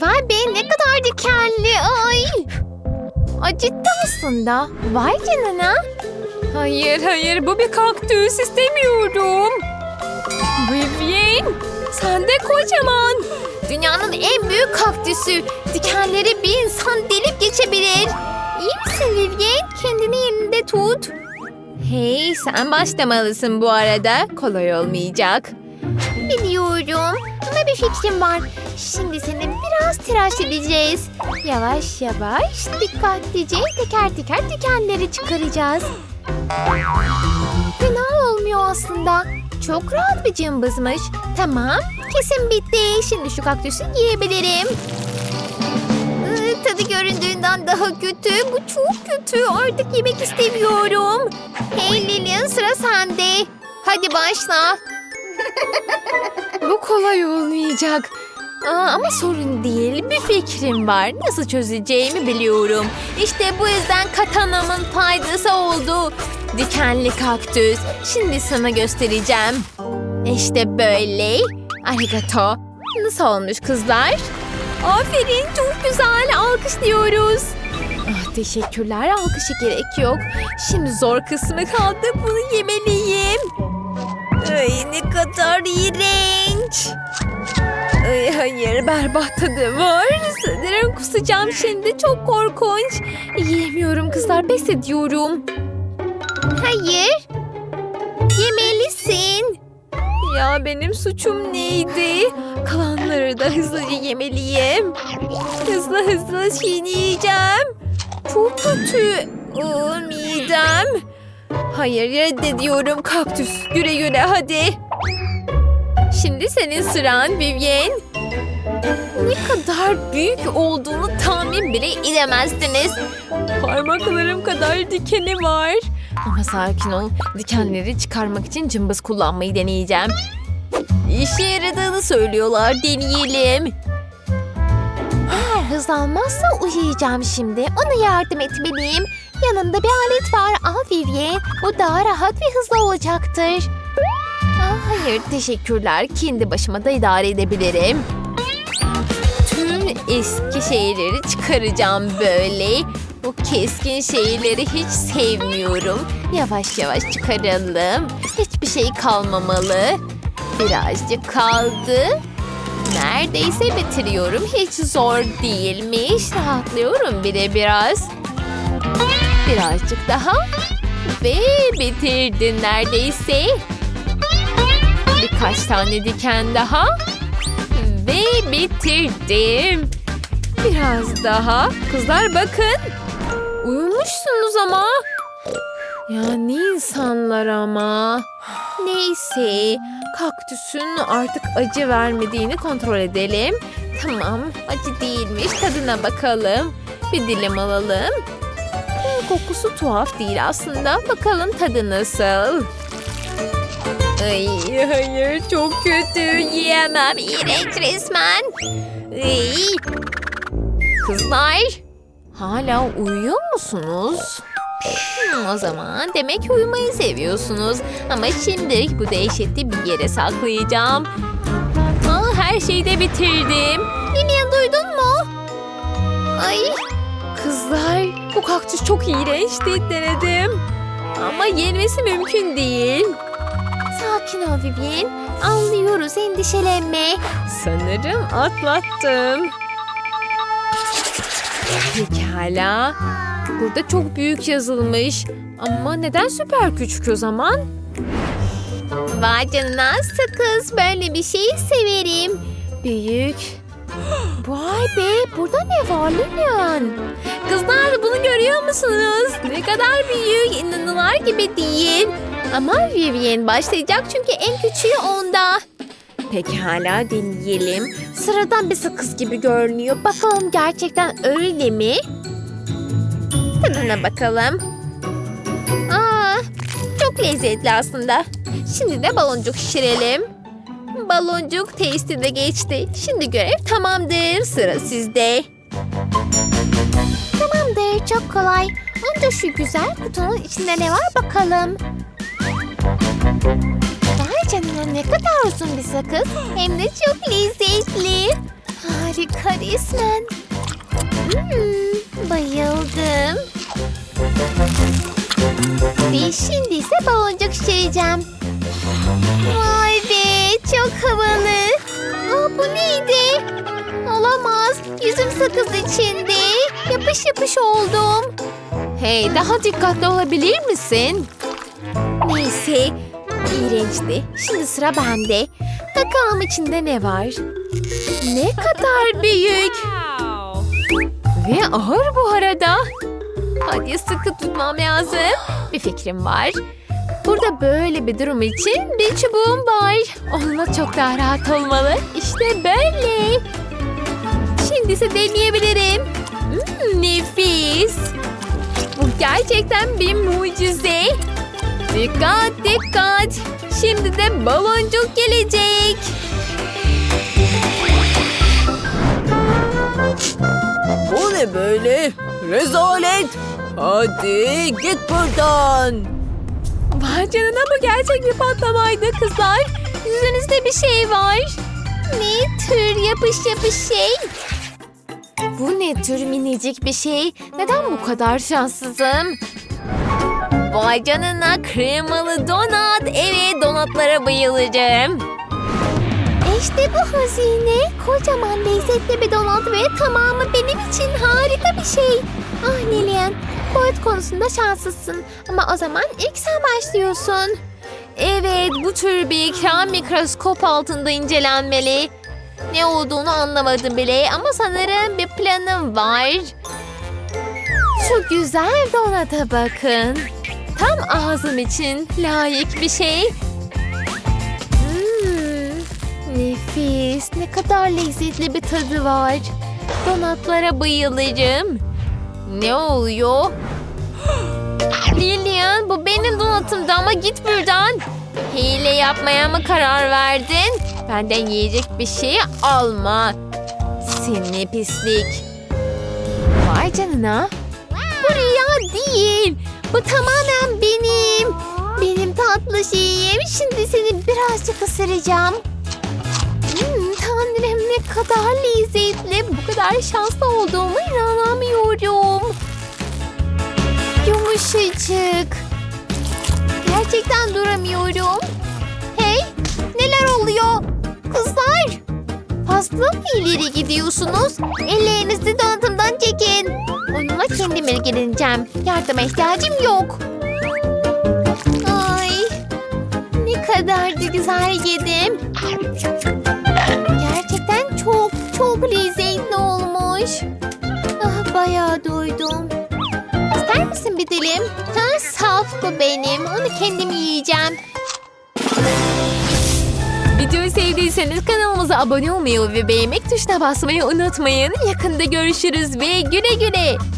Vay be ne kadar dikenli. Ay. Acıttı aslında. Vay canına. Hayır hayır bu bir kaktüs istemiyorum. Vivian sen de kocaman. Dünyanın en büyük kaktüsü. Dikenleri bir insan delip geçebilir. İyi misin Vivian? Kendini yerinde tut. Hey sen başlamalısın bu arada. Kolay olmayacak. Biliyorum ama bir fikrim var. Şimdi seni biraz tıraş edeceğiz. Yavaş yavaş dikkatlice teker teker dikenleri çıkaracağız. Fena olmuyor aslında. Çok rahat bir cımbızmış. Tamam, kesin bitti. Şimdi şu kaktüsü yiyebilirim. Iı, Tadı göründüğünden daha kötü. Bu çok kötü. Artık yemek istemiyorum. Hey Lilian sıra sende. Hadi başla. Bu kolay olmayacak. Aa, ama sorun değil. Bir fikrim var. Nasıl çözeceğimi biliyorum. İşte bu yüzden katanamın faydası oldu. Dikenli kaktüs. Şimdi sana göstereceğim. İşte böyle. Arigato. Nasıl olmuş kızlar? Aferin çok güzel. Alkışlıyoruz. Ah, teşekkürler. Alkışa gerek yok. Şimdi zor kısmı kaldı. Bunu yemeliyim. Ay ne kadar iğrenç. Ay hayır berbat tadı var. Sanırım kusacağım şimdi çok korkunç. Yiyemiyorum kızlar pes ediyorum. Hayır. Yemelisin. Ya benim suçum neydi? Kalanları da hızlıca yemeliyim. Hızlı hızlı çiğneyeceğim. Çok kötü. Iı, midem. Hayır reddediyorum kaktüs. Güle güle hadi. Şimdi senin sıran Vivian. Ne kadar büyük olduğunu tahmin bile edemezdiniz. Parmaklarım kadar dikeni var. Ama sakin ol. Dikenleri çıkarmak için cımbız kullanmayı deneyeceğim. İşe yaradığını söylüyorlar. Deneyelim. Eğer hızlanmazsa uyuyacağım şimdi. Ona yardım etmeliyim. Yanında bir alet var. Al Vivian. O daha rahat ve hızlı olacaktır. Aa, hayır teşekkürler. Kendi başıma da idare edebilirim. Tüm eski şeyleri çıkaracağım böyle. Bu keskin şeyleri hiç sevmiyorum. Yavaş yavaş çıkaralım. Hiçbir şey kalmamalı. Birazcık kaldı. Neredeyse bitiriyorum. Hiç zor değilmiş. Rahatlıyorum bir de biraz. Birazcık daha. Ve bitirdim neredeyse. Birkaç tane diken daha. Ve bitirdim. Biraz daha. Kızlar bakın. Uyumuşsunuz ama. Ya ne insanlar ama. Neyse. Kaktüsün artık acı vermediğini kontrol edelim. Tamam. Acı değilmiş. Tadına bakalım. Bir dilim alalım. Kokusu tuhaf değil aslında. Bakalım tadı nasıl? Ay hayır çok kötü yiyemem iğrenç resmen. Ay. Kızlar hala uyuyor musunuz? Hmm, o zaman demek uyumayı seviyorsunuz. Ama şimdi bu dehşeti bir yere saklayacağım. Aa, her şeyi de bitirdim. Lilian duydun mu? Ay kızlar bu kaktüs çok iğrençti denedim. Ama yenmesi mümkün değil. Sakin ol Vivian. Anlıyoruz endişelenme. Sanırım atlattım. Pekala. Burada çok büyük yazılmış. Ama neden süper küçük o zaman? Vay canına sakız. Böyle bir şeyi severim. Büyük. Vay be burada ne var Lilian? Kızlar bunu görüyor musunuz? Ne kadar büyük inanılır gibi değil. Ama Vivian başlayacak çünkü en küçüğü onda. Pekala deneyelim. Sıradan bir sakız gibi görünüyor. Bakalım gerçekten öyle mi? Tadına bakalım. Aa, çok lezzetli aslında. Şimdi de baloncuk şişirelim. Baloncuk testi de geçti. Şimdi görev tamamdır. Sıra sizde. Tamamdır. Çok kolay. Önce şu güzel kutunun içinde ne var bakalım. Vay canına ne kadar uzun bir sakız. Hem de çok lezzetli. Harika resmen. Hmm, bayıldım. Ve şimdi ise baloncuk şişireceğim. Vay çok havalı. Aa, bu neydi? Olamaz. Yüzüm sakız içinde. Yapış yapış oldum. Hey daha dikkatli olabilir misin? Neyse. İğrençti. Şimdi sıra bende. Bakalım içinde ne var? Ne kadar büyük. Ve ağır bu arada. Hadi sıkı tutmam lazım. Bir fikrim var. Burada böyle bir durum için bir çubuğum var. Onunla çok daha rahat olmalı. İşte böyle. Şimdi ise deneyebilirim. Hmm, nefis. Bu gerçekten bir mucize. Dikkat dikkat. Şimdi de baloncuk gelecek. Bu ne böyle? Rezalet! Hadi git buradan. Vay canına bu gerçek bir patlamaydı kızlar. Yüzünüzde bir şey var. Ne tür yapış yapış şey? Bu ne tür minicik bir şey? Neden bu kadar şanssızım? Vay canına kremalı donat. Evet donatlara bayılacağım. İşte bu hazine. Kocaman lezzetli bir donat ve tamamı benim için harika bir şey. Ah Lilian, boyut konusunda şanslısın. Ama o zaman ilk sen başlıyorsun. Evet, bu tür bir ekran mikroskop altında incelenmeli. Ne olduğunu anlamadım bile ama sanırım bir planım var. Şu güzel donata bakın. Tam ağzım için layık bir şey. Hmm, nefis. Ne kadar lezzetli bir tadı var. Donatlara bayılırım. Ne oluyor? Donatımdı ama git buradan. Hile yapmaya mı karar verdin? Benden yiyecek bir şey alma. Seni pislik. Vay canına. Bu rüya değil. Bu tamamen benim. Benim tatlı şeyim. Şimdi seni birazcık ısıracağım. Hmm, tanrım ne kadar lezzetli. Bu kadar şanslı olduğuma inanamıyorum. Yumuşacık. Gerçekten duramıyorum. Hey, neler oluyor? Kızlar, fazla mı ileri gidiyorsunuz? Ellerinizi donatımdan çekin. Onunla kendim ilgileneceğim. Yardıma ihtiyacım yok. Ay, ne kadar da güzel yedim. Gerçekten çok çok lezzetli olmuş. Ah, bayağı doydum. İster misin bir dilim? Ha, bu benim. Onu kendim yiyeceğim. Videoyu sevdiyseniz kanalımıza abone olmayı ve beğenmek tuşuna basmayı unutmayın. Yakında görüşürüz ve güle güle.